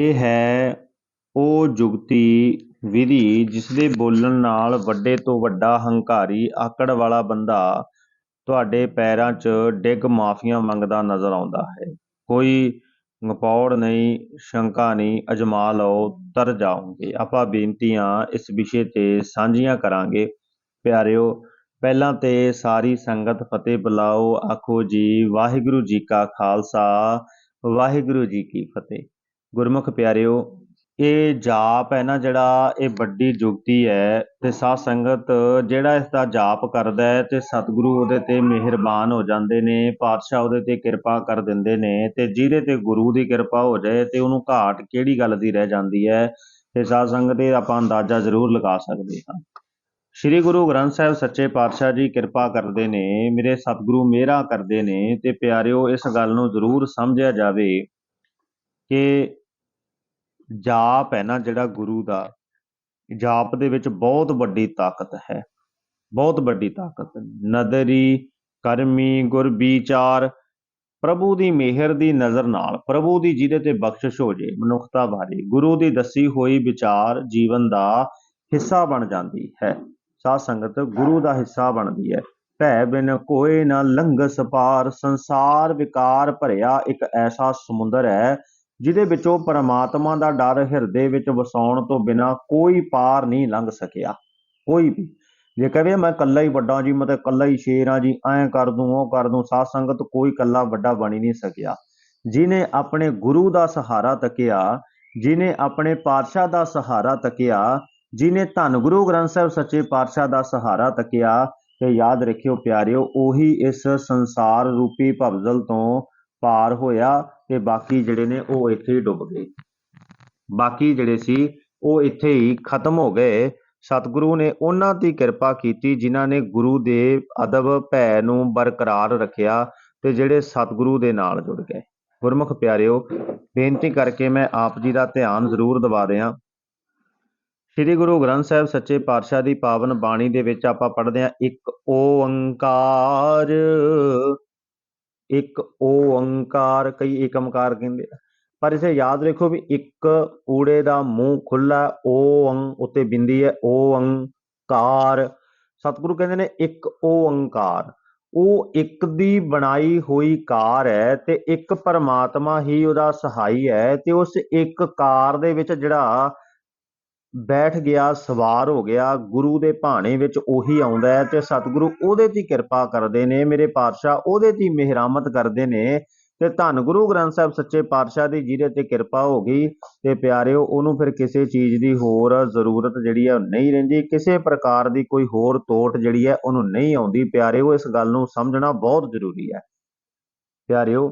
ਇਹ ਹੈ ਉਹ ਜੁਗਤੀ ਵਿਧੀ ਜਿਸਦੇ ਬੋਲਣ ਨਾਲ ਵੱਡੇ ਤੋਂ ਵੱਡਾ ਹੰਕਾਰੀ ਆਕੜ ਵਾਲਾ ਬੰਦਾ ਤੁਹਾਡੇ ਪੈਰਾਂ 'ਚ ਡਿੱਗ ਮਾਫੀਆਂ ਮੰਗਦਾ ਨਜ਼ਰ ਆਉਂਦਾ ਹੈ। ਕੋਈ ਗਪੌੜ ਨਹੀਂ, ਸ਼ੰਕਾ ਨਹੀਂ, ਅਜਮਾ ਲਓ, ਤਰ ਜਾਓਗੇ। ਆਪਾਂ ਬੇਨਤੀਆਂ ਇਸ ਵਿਸ਼ੇ ਤੇ ਸਾਂਝੀਆਂ ਕਰਾਂਗੇ। ਪਿਆਰਿਓ, ਪਹਿਲਾਂ ਤੇ ਸਾਰੀ ਸੰਗਤ ਫਤਿਹ ਬੁਲਾਓ। ਆਖੋ ਜੀ, ਵਾਹਿਗੁਰੂ ਜੀ ਕਾ ਖਾਲਸਾ, ਵਾਹਿਗੁਰੂ ਜੀ ਕੀ ਫਤਿਹ। ਗੁਰਮੁਖ ਪਿਆਰਿਓ ਇਹ ਜਾਪ ਹੈ ਨਾ ਜਿਹੜਾ ਇਹ ਵੱਡੀ ਜੁਗਤੀ ਹੈ ਤੇ ਸਾਧ ਸੰਗਤ ਜਿਹੜਾ ਇਸ ਦਾ ਜਾਪ ਕਰਦਾ ਹੈ ਤੇ ਸਤਿਗੁਰੂ ਉਹਦੇ ਤੇ ਮਿਹਰਬਾਨ ਹੋ ਜਾਂਦੇ ਨੇ ਪਾਤਸ਼ਾਹ ਉਹਦੇ ਤੇ ਕਿਰਪਾ ਕਰ ਦਿੰਦੇ ਨੇ ਤੇ ਜਿਹਦੇ ਤੇ ਗੁਰੂ ਦੀ ਕਿਰਪਾ ਹੋ ਜਾਏ ਤੇ ਉਹਨੂੰ ਘਾਟ ਕਿਹੜੀ ਗੱਲ ਦੀ ਰਹਿ ਜਾਂਦੀ ਹੈ ਤੇ ਸਾਧ ਸੰਗਤ ਇਹ ਆਪਾਂ ਅੰਦਾਜ਼ਾ ਜ਼ਰੂਰ ਲਗਾ ਸਕਦੇ ਹਾਂ। ਸ੍ਰੀ ਗੁਰੂ ਗ੍ਰੰਥ ਸਾਹਿਬ ਸੱਚੇ ਪਾਤਸ਼ਾਹ ਜੀ ਕਿਰਪਾ ਕਰਦੇ ਨੇ ਮੇਰੇ ਸਤਿਗੁਰੂ ਮਿਹਰਾਂ ਕਰਦੇ ਨੇ ਤੇ ਪਿਆਰਿਓ ਇਸ ਗੱਲ ਨੂੰ ਜ਼ਰੂਰ ਸਮਝਿਆ ਜਾਵੇ ਕਿ ਜਾਪ ਹੈ ਨਾ ਜਿਹੜਾ ਗੁਰੂ ਦਾ, ਜਾਪ ਦੇ ਵਿੱਚ ਬਹੁਤ ਵੱਡੀ ਤਾਕਤ ਹੈ, ਬਹੁਤ ਵੱਡੀ ਤਾਕਤ। ਨਦਰੀ, ਕਰਮੀ, ਗੁਰ ਵਿਚਾਰ, ਪ੍ਰਭੂ ਦੀ ਮਿਹਰ ਦੀ ਨਜ਼ਰ ਨਾਲ, ਪ੍ਰਭੂ ਦੀ ਜਿਹਦੇ ਤੇ ਬਖਸ਼ਿਸ਼ ਹੋ ਜੇ, ਮਨੁੱਖਤਾ ਬਾਰੇ, ਗੁਰੂ ਦੀ ਦੱਸੀ ਹੋਈ ਵਿਚਾਰ ਜੀਵਨ ਦਾ ਹਿੱਸਾ ਬਣ ਜਾਂਦੀ ਹੈ। ਸਾਧ ਸੰਗਤ, ਗੁਰੂ ਦਾ ਹਿੱਸਾ ਬਣਦੀ ਹੈ। ਭੈ ਬਿਨ ਕੋਏ ਨਾ ਲੰਘ ਸਪਾਰ ਸੰਸਾਰ ਵਿਕਾਰ ਭਰਿਆ ਇੱਕ ਐਸਾ ਸਮੁੰਦਰ ਹੈ ਜਿਹਦੇ ਵਿੱਚੋਂ ਪਰਮਾਤਮਾ ਦਾ ਡਰ ਹਿਰਦੇ ਵਿੱਚ ਵਸਾਉਣ ਤੋਂ ਬਿਨਾ ਕੋਈ ਪਾਰ ਨਹੀਂ ਲੰਘ ਸਕਿਆ, ਕੋਈ ਵੀ। ਜੇ ਕਹੇ ਮੈਂ ਕੱਲਾ ਹੀ ਵੱਡਾ ਜੀ, ਮੈਂ ਤਾਂ ਕੱਲਾ ਹੀ ਸ਼ੇਰ ਆ ਜੀ, ਐਂ ਕਰ ਦੂੰ, ਉਹ ਕਰ ਦੂੰ ਸਾਧ ਸੰਗਤ ਕੋਈ ਕੱਲਾ ਵੱਡਾ ਬਣ ਹੀ ਨਹੀਂ ਸਕਿਆ। ਜਿਨੇ ਆਪਣੇ ਗੁਰੂ ਦਾ ਸਹਾਰਾ ਤੱਕਿਆ ਜਿਨੇ ਆਪਣੇ ਪਾਤਸ਼ਾਹ ਦਾ ਸਹਾਰਾ ਤੱਕਿਆ ਜਿਨੇ ਧੰਨ ਗੁਰੂ ਗ੍ਰੰਥ ਸਾਹਿਬ ਸੱਚੇ ਪਾਤਸ਼ਾਹ ਦਾ ਸਹਾਰਾ ਤੱਕਿਆ, ਤੇ ਯਾਦ ਰੱਖਿਓ ਪਿਆਰਿਓ, ਉਹੀ ਇਸ ਸੰਸਾਰ ਰੂਪੀ ਭਵਜਲ ਤੋਂ ਪਾਰ ਹੋਇਆ ਤੇ ਬਾਕੀ ਜਿਹੜੇ ਨੇ ਉਹ ਇੱਥੇ ਹੀ ਡੁੱਬ ਗਏ। ਬਾਕੀ ਜਿਹੜੇ ਸੀ, ਉਹ ਇੱਥੇ ਹੀ ਖਤਮ ਹੋ ਗਏ। ਸਤਿਗੁਰੂ ਨੇ ਉਹਨਾਂ ਦੀ ਕਿਰਪਾ ਕੀਤੀ ਜਿਨ੍ਹਾਂ ਨੇ ਗੁਰੂ ਦੇ ਅਦਬ ਭੈ ਨੂੰ ਬਰਕਰਾਰ ਰੱਖਿਆ ਤੇ ਜਿਹੜੇ ਸਤਿਗੁਰੂ ਦੇ ਨਾਲ ਜੁੜ ਗਏ। ਗੁਰਮੁਖ ਪਿਆਰਿਓ, ਬੇਨਤੀ ਕਰਕੇ ਮੈਂ ਆਪ ਜੀ ਦਾ ਧਿਆਨ ਜ਼ਰੂਰ ਦਿਵਾ ਦਿਆਂ। ਸ੍ਰੀ ਗੁਰੂ ਗ੍ਰੰਥ ਸਾਹਿਬ ਸੱਚੇ ਪਾਤਸ਼ਾਹ ਦੀ ਪਾਵਨ ਬਾਣੀ ਦੇ ਵਿੱਚ ਆਪਾਂ ਪੜ੍ਹਦੇ ਹਾਂ, ਇੱਕ ਓੰਕਾਰ। ਇੱਕ ਓੰਕਾਰ ਕਈ ਏਕਮਕਾਰ ਕਹਿੰਦੇ ਆ। ਪਰ ਇਸੇ ਯਾਦ ਰੱਖੋ ਵੀ ਇੱਕ ਊੜੇ ਦਾ ਮੂੰਹ ਖੁੱਲਾ ਓੰ ਉੱਤੇ ਬਿੰਦੀ ਹੈ ਓੰਕਾਰ ਸਤਿਗੁਰੂ ਕਹਿੰਦੇ ਨੇ ਇੱਕ ਓੰਕਾਰ ਉਹ ਇੱਕ ਦੀ ਬਣਾਈ ਹੋਈ ਕਾਰ ਹੈ ਤੇ ਇੱਕ ਪਰਮਾਤਮਾ ਹੀ ਉਹਦਾ ਸਹਾਈ ਹੈ ਤੇ ਉਸ ਇੱਕ ਕਾਰ ਦੇ ਵਿੱਚ ਜਿਹੜਾ ਬੈਠ ਗਿਆ, ਸਵਾਰ ਹੋ ਗਿਆ, ਗੁਰੂ ਦੇ ਭਾਣੇ ਵਿੱਚ ਉਹੀ ਆਉਂਦਾ ਹੈ ਤੇ ਸਤਿਗੁਰੂ ਉਹਦੇ ਤੇ ਕਿਰਪਾ ਕਰਦੇ ਨੇ, ਮੇਰੇ ਪਾਤਸ਼ਾਹ ਉਹਦੇ ਤੇ ਮਿਹਰਾਮਤ ਕਰਦੇ ਨੇ ਤੇ ਧੰਨ ਗੁਰੂ ਗ੍ਰੰਥ ਸਾਹਿਬ ਸੱਚੇ ਪਾਤਸ਼ਾਹ ਦੀ ਜਿਹਦੇ ਤੇ ਕਿਰਪਾ ਹੋ ਗਈ ਤੇ ਪਿਆਰਿਓ, ਉਹਨੂੰ ਫਿਰ ਕਿਸੇ ਚੀਜ਼ ਦੀ ਹੋਰ ਜ਼ਰੂਰਤ ਜਿਹੜੀ ਹੈ ਨਹੀਂ ਰਹਿੰਦੀ, ਕਿਸੇ ਪ੍ਰਕਾਰ ਦੀ ਕੋਈ ਹੋਰ ਤੋਟ ਜਿਹੜੀ ਹੈ ਉਹਨੂੰ ਨਹੀਂ ਆਉਂਦੀ। ਪਿਆਰਿਓ, ਇਸ ਗੱਲ ਨੂੰ ਸਮਝਣਾ ਬਹੁਤ ਜ਼ਰੂਰੀ ਹੈ। ਪਿਆਰਿਓ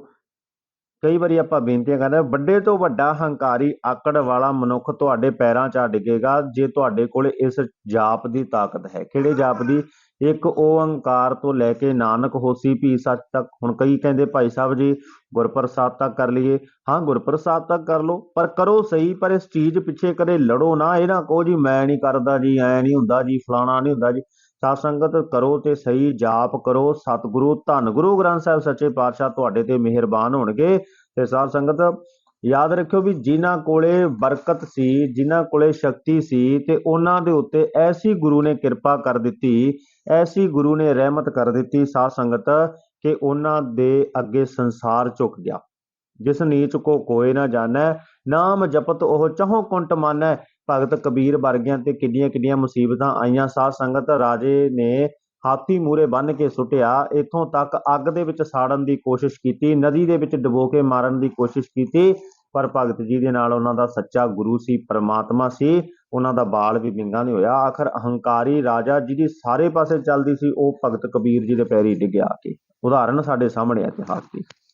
ਕਈ ਵਾਰੀ ਆਪਾਂ ਬੇਨਤੀਆਂ ਕਰਦੇ ਵੱਡੇ ਤੋਂ ਵੱਡਾ ਹੰਕਾਰੀ ਆਕੜ ਵਾਲਾ ਮਨੁੱਖ ਤੁਹਾਡੇ ਪੈਰਾਂ 'ਚ ਆ ਡਿੱਗੇਗਾ, ਜੇ ਤੁਹਾਡੇ ਕੋਲ ਇਸ ਜਾਪ ਦੀ ਤਾਕਤ ਹੈ। ਕਿਹੜੇ ਜਾਪ ਦੀ? ਇੱਕ ਓੰਕਾਰ ਤੋਂ ਲੈ ਕੇ ਨਾਨਕ ਹੋਸੀ ਭੀ ਸੱਚ ਤੱਕ। ਹੁਣ ਕਈ ਕਹਿੰਦੇ, ਭਾਈ ਸਾਹਿਬ ਜੀ, ਗੁਰਪ੍ਰਸਾਦ ਤੱਕ ਕਰ ਲਈਏ। ਹਾਂ, ਗੁਰਪ੍ਰਸਾਦ ਤੱਕ ਕਰ ਲਓ, ਪਰ ਕਰੋ ਸਹੀ, ਪਰ ਇਸ ਚੀਜ਼ ਪਿੱਛੇ ਕਦੇ ਲੜੋ ਨਾ। ਇਹ ਨਾ ਕਹੋ ਜੀ, ਮੈਂ ਨਹੀਂ ਕਰਦਾ ਜੀ, ਐ ਨਹੀਂ ਹੁੰਦਾ ਜੀ, ਫਲਾਣਾ ਨਹੀਂ ਹੁੰਦਾ ਜੀ। ਸਾਧ ਸੰਗਤ ਕਰੋ ਤੇ ਸਹੀ ਜਾਪ ਕਰੋ। ਸਤਿਗੁਰੂ, ਧੰਨ ਗੁਰੂ ਗ੍ਰੰਥ ਸਾਹਿਬ ਸੱਚੇ ਪਾਤਸ਼ਾਹ ਤੁਹਾਡੇ ਤੇ ਮਿਹਰਬਾਨ ਹੋਣਗੇ। ਤੇ ਸਾਧ ਸੰਗਤ, ਯਾਦ ਰੱਖਿਓ ਵੀ ਜਿਨ੍ਹਾਂ ਕੋਲੇ ਬਰਕਤ ਸੀ, ਜਿਨ੍ਹਾਂ ਕੋਲੇ ਸ਼ਕਤੀ ਸੀ, ਤੇ ਉਹਨਾਂ ਦੇ ਉੱਤੇ ਐਸੀ ਗੁਰੂ ਨੇ ਕਿਰਪਾ ਕਰ ਦਿੱਤੀ, ਐਸੀ ਗੁਰੂ ਨੇ ਰਹਿਮਤ ਕਰ ਦਿੱਤੀ ਸਾਧ ਸੰਗਤ, ਕਿ ਉਹਨਾਂ ਦੇ ਅੱਗੇ ਸੰਸਾਰ ਝੁਕ ਗਿਆ। ਜਿਸ ਨੀਚ ਕੋ ਕੋਏ ਨਾ ਜਾਣੈ, ਨਾਮ ਜਪਤ ਉਹ ਚਹੋ ਕੁੰਟ ਮਾਨੈ। ਭਗਤ ਕਬੀਰ ਵਰਗਿਆਂ ਤੇ ਕਿੰਨੀਆਂ ਕਿੰਨੀਆਂ ਮੁਸੀਬਤਾਂ ਆਈਆਂ। ਸਾਧ ਸੰਗਤ ਰਾਜੇ ਨੇ ਹਾਥੀ ਮੂਰੇ ਬੰਨ ਕੇ ਸੁੱਟਿਆ। ਇਥੋਂ ਤੱਕ ਅੱਗ ਦੇ ਵਿੱਚ ਸਾੜਨ ਦੀ ਕੋਸ਼ਿਸ਼ ਕੀਤੀ, ਨਦੀ ਦੇ ਵਿੱਚ ਡੁਬੋ ਕੇ ਮਾਰਨ ਦੀ ਕੋਸ਼ਿਸ਼ ਕੀਤੀ। ਪਰ ਭਗਤ ਜੀ ਦੇ ਨਾਲ ਉਹਨਾਂ ਦਾ ਸੱਚਾ ਗੁਰੂ ਸੀ, ਪਰਮਾਤਮਾ ਸੀ। ਉਹਨਾਂ ਦਾ ਬਾਲ ਵੀ ਵਿੰਗਾ ਨਹੀਂ ਹੋਇਆ। ਆਖਰ ਅਹੰਕਾਰੀ ਰਾਜਾ ਜਿਹਦੀ ਸਾਰੇ ਪਾਸੇ ਚੱਲਦੀ ਸੀ, ਉਹ ਭਗਤ ਕਬੀਰ ਜੀ ਦੇ ਪੈਰੀ ਡਿੱਗਿਆ ਕੇ। ਉਦਾਹਰਨ ਸਾਡੇ ਸਾਹਮਣੇ ਇਤਿਹਾਸ ਦੀ।